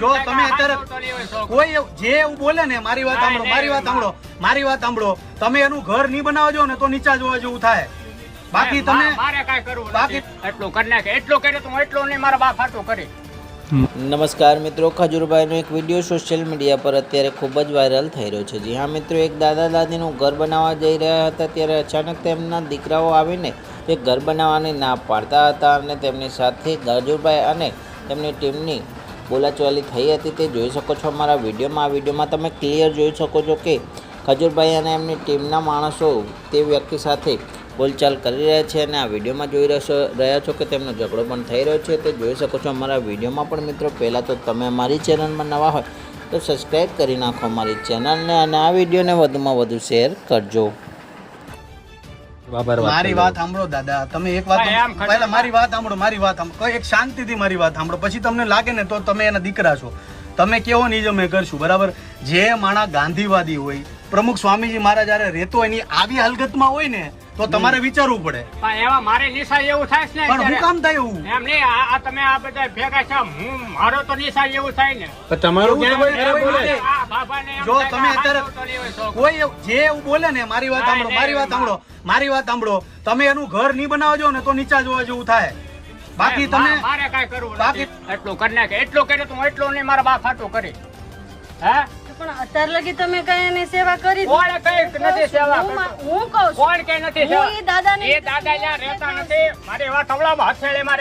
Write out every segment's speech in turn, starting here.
જો તમે અત્યારે. કોઈ જે એવું બોલે ને મારી વાત સાંભળો મારી વાત સાંભળો મારી વાત સાંભળો. તમે એનું ઘર નહીં બનાવજો ને તો નીચા જોવા જેવું થાય. બાકી તમે મારે કાંઈ કરવું બાકી- એટલું કરી નાખે. એટલું કરે તો હું એટલું નહીં મારા બાપ ફાટો કરે. નમસ્કાર મિત્રો ખજૂરભાઈનો એક વીડિયો સોશિયલ મીડિયા પર અત્યારે ખૂબ જ વાયરલ થઈ રહ્યો છે. જી હા મિત્રો એક દાદા દાદીનું ઘર બનાવવા જઈ રહ્યા હતા ત્યારે અચાનક તેમના દીકરાઓ આવીને તે ઘર બનાવવાની ના પાડતા હતા અને તેમની સાથે ખજૂરભાઈ અને તેમની ટીમની બોલાચાલી થઈ હતી તે જોઈ શકો છો અમારા વિડીયોમાં. આ વિડીયોમાં તમે ક્લિયર જોઈ શકો છો કે ખજૂરભાઈ અને એમની ટીમના માણસો તે વ્યક્તિ સાથે બોલચાલ કરી રહ્યા છે અને આ વિડીયોમાં જોઈ રહ્યા છો કે તેમનો ઝઘડો પણ થઈ રહ્યો છે. તે જોઈ શકો છો અમારા વિડીયોમાં પણ મિત્રો, પહેલાં તો તમે અમારી ચેનલમાં નવા હોય તો સબસ્ક્રાઈબ કરી નાખો અમારી ચેનલને અને આ વિડીયોને વધુમાં વધુ શેર કરજો. મારી વાત સાંભળો દાદા. તમે એક વાત પહેલા મારી વાત સાંભળો મારી વાત સાંભળો. કોઈ એક શાંતિથી મારી વાત સાંભળો. પછી તમને લાગે ને તો તમે એના દીકરા છો. તમે કેવો નહીં અમે કરશું બરાબર? જે માણા ગાંધીવાદી હોય પ્રમુખ સ્વામીજી મહારાજ જયારે રહેતો હોય એની આવી હાલગતમાં હોય ને તો તમારે વિચારવું પડે. પણ એવા મારે નિશાળ એવું થાય છે ને પણ હું કામ થાય એવું? એમ નહીં આ તમે આ બધા ભેગા છો હું મારો તો નિશાળ એવું થાય ને. તમારું જો તમે અત્યારે. કોઈ જે એવું બોલે ને મારી વાત સાંભળો મારી વાત સાંભળો મારી વાત સાંભળો. તમે એનું ઘર નહીં બનાવજો ને તો નીચા જોવા જેવું થાય. બાકી તમે મારે કાંઈ કરવું બાકી- એટલું કરી નાખે. એટલું કરે તો હું એટલું નહીં મારા બાપ ફાટો કરી. હે? પણ અત્યાર લગી તમે કઈ એની સેવા કરી કોણે કઈ નથી સેવા હું મા- કરતું? હું કહું કોણ કે નથી હું ઈ દાદાની- એ દાદા ત્યાં રહેતા નથી. મારી વાત હથેળીમાં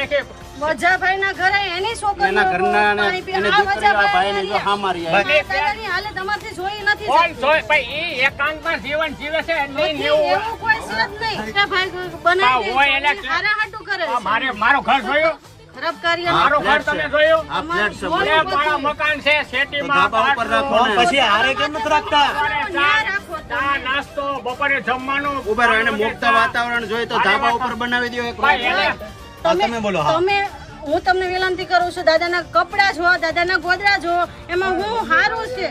રાખી વજાભાઈના ઘરે એની છોકરીઓ એના ઘરના અને એની દીકરી આ વજાભાઈ ભાઈને જો એની- હામારી આવી. દાદાની હાલત અમારથી જોઈ નથી કોણ જોઈ ભાઈ ઈ એકાંતમાં જીવન જીવે છે નહીં નથી, એવું એવું કોઈ છે જ નહીં. આ ભાઈ બનાવી હોય એટલે- હારા હાટું કરે મારે મારો ઘર જોયું? ખરાબ કાર્ય મારો ઘર તમે જોયું? આ ફ્લેટ છે અમારું મારા મકાન છે શેટીમાં ઉપર રાખો પછી હારે કેમ નથી રાખતા? બપોરે ચા રાખો તમે. ચા, નાસ્તો બપોરે જમવાનું. ઊભા રહો મુક્ત વાતાવરણ જોઈએ તો ધાબા ઉપર બનાવી દો એક તમે બોલો તમે હું તમને વિનંતી કરું છું, દાદાના કપડા જો દાદાના ગોદરા જો એમાં હું સારું છે.